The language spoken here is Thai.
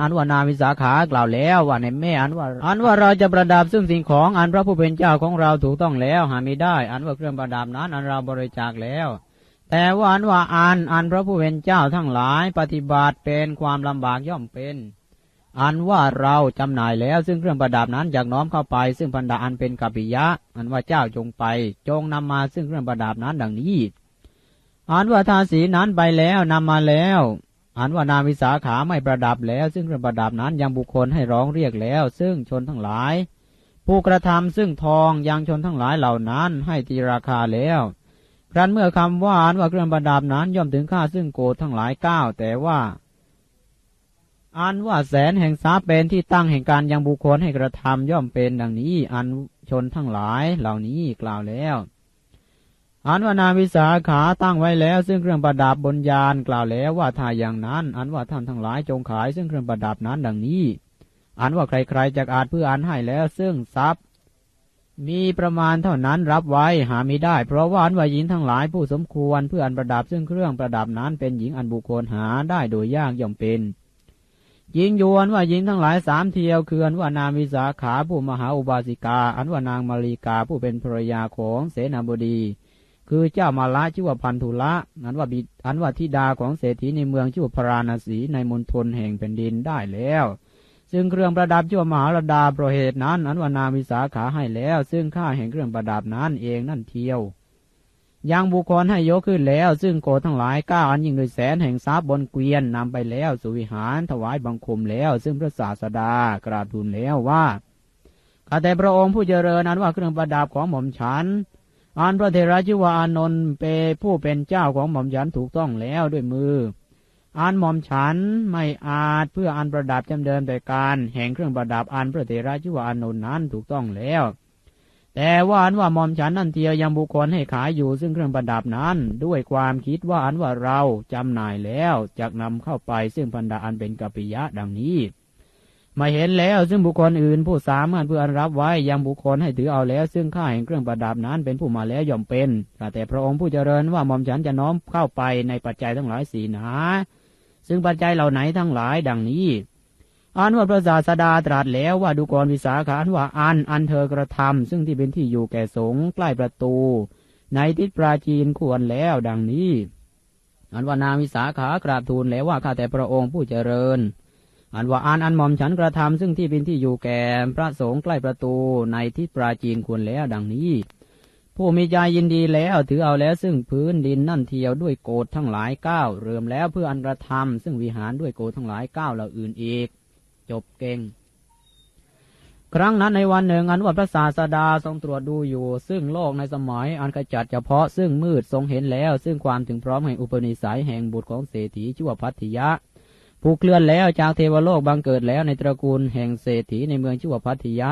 อันว่านาวิสาขากล่าวแล้วว่าในแม่อันว่า อันว่าเราจะประดับซึ่งสิ่งของอันพระผู้เป็นเจ้าของเราถูกต้องแล้วหาไม่ได้ อันว่าเครื่องประดับนั้นอันเราบริจาคแล้ว แต่ว่าอันว่าอันอันพระผู้เป็นเจ้าทั้งหลายปฏิบัติเป็นความลำบากย่อมเป็น อันว่าเราจำหน่ายแล้วซึ่งเครื่องประดับนั้นจากน้อมเข้าไป ซึ่งพันดาอันเป็นกัปปิยะ อันว่าเจ้าจงไป จงนำมาซึ่งเครื่องประดับนั้นดังนี้อันว่าทาสีนั้นไปแล้วนำมาแล้ว อันว่านาวิสาขาไม่ประดับแล้ว ซึ่งเครื่องประดับนั้นยังบุคคลให้ร้องเรียกแล้ว ซึ่งชนทั้งหลาย ผู้กระทำซึ่งทองยังชนทั้งหลายเหล่านั้นให้ตีราคาแล้วครั้นเมื่อคำว่าอันว่าเครื่องประดับนั้นย่อมถึงค่าซึ่งโกดทั้งหลายเก้าแต่ว่า อันว่าแสนแห่งทรัพย์เป็นที่ตั้งแห่งการยังบุคคลให้กระทำย่อมเป็นดังนี้ อันชนทั้งหลายเหล่านี้กล่าวแล้ว อันว่านาวิสาขาตั้งไว้แล้ว ซึ่งเครื่องประดับบนยานกล่าวแล้วว่าถ้าอย่างนั้น อันว่าท่านทั้งหลายจงขาย ซึ่งเครื่องประดับนั้นดังนี้ อันว่าใครๆจะอาจเพื่ออันให้แล้ว ซึ่งทรัพย์ มีประมาณเท่านั้นรับไว้หาไม่ได้ เพราะว่าอันว่าหญิงทั้งหลายผู้สมควรเพื่ออันประดับซึ่งเครื่องประดับนั้นเป็นหญิงอันบุคคลหาได้โดยยากย่อมเป็นหญิงยวนว่าหญิงทั้งหลายสามเทียวคืออันว่านางวิสาขาผู้มหาอุบาสิกา อันว่านางมารีกาผู้เป็นภรรยาของเสนาบดี คือเจ้ามาละชื่อว่าพันธุละอันว่าบิดอันว่าธิดาของเศรษฐีในเมืองชื่อว่าพราณสีในมณฑลแห่งแผ่นดินได้แล้ว ซึ่งเครื่องประดับชื่อว่ามหาลดาเพราะเหตุนั้น อันว่านางวิสาขาให้แล้ว ซึ่งค่าแห่งเครื่องประดับนั้นเองนั่นเทียวยังบุคคลให้ยกขึ้นแล้ว ซึ่งโกทั้งหลายก้าอันยิ่งโดยแสนแห่งทรัพย์บนเกวียนนำไปแล้วสุวิหารถวายบังคมแล้ว ซึ่งพระศาสดากราบทูลแล้วว่าข้าแต่พระองค์ผู้เจริญนั้นว่าเครื่องประดับของหม่อมฉัน อันพระเทระชื่อว่าอานนท์เปผู้เป็นเจ้าของหม่อมฉันถูกต้องแล้วด้วยมืออันหม่อมฉันไม่อาจเพื่ออันประดับจำเดิมแต่การแห่งเครื่องประดับอันพระเทระชื่อว่าอานนท์นั้นถูกต้องแล้ว แต่ว่าอันว่าหม่อมฉันนั่นเทียวยังบุคคลให้ขายอยู่ซึ่งเครื่องประดับนั้น ด้วยความคิดว่าอันว่าเราจำหน่ายแล้วจะนำเข้าไปซึ่งพันดาอันเป็นกัปปิยะดังนี้ มาเห็นแล้วซึ่งบุคคลอื่นผู้สามารถเพื่ออันรับไว้ยังบุคคลให้ถือเอาแล้ว ซึ่งค่าแห่งเครื่องประดับนั้นเป็นผู้มาแล้วย่อมเป็นแต่พระองค์ผู้เจริญว่าหม่อมฉันจะน้อมเข้าไปในปัจจัยทั้งหลายสี่หนาซึ่งปัจจัยเหล่าไหนทั้งหลายดังนี้อันว่าพระศาสดาตรัสแล้วว่าดูกรวิสาขาอันว่าอันอันเธอกระทำซึ่งที่เป็นที่อยู่แก่สงฆ์ใกล้ประตู ในทิศปราจีนควรแล้วดังนี้อันว่านางวิสาขากราบทูลแล้วว่าข้าแต่พระองค์ผู้เจริญ อันว่าอันอันหม่อมฉันกระทำซึ่งที่เป็นที่อยู่แก่พระสงฆ์ใกล้ประตูในทิศปราจีนควรแล้วดังนี้ ผู้มีใจยินดีแล้วถือเอาแล้วซึ่งพื้นดินนั่นเทียวด้วยโกดทั้งหลายเก้าเริ่มแล้วเพื่ออันกระทำซึ่งวิหารด้วยโกดทั้งหลายเก้าเหล่าอื่นอีก จบเก่งครั้งนั้นในวันหนึ่งอันว่าพระศาสดาทรงตรวจดูอยู่ ซึ่งโลกในสมัยอันขจัดเฉพาะซึ่งมืดทรงเห็นแล้ว ซึ่งความถึงพร้อมแห่งอุปนิสัยแห่งบุตรของเศรษฐีชื่อว่าพัทธิยะ ผู้เลื่อนแล้วจากเทวโลกบังเกิดแล้วในตระกูลแห่งเศรษฐีในเมืองชื่อว่าพัทยะ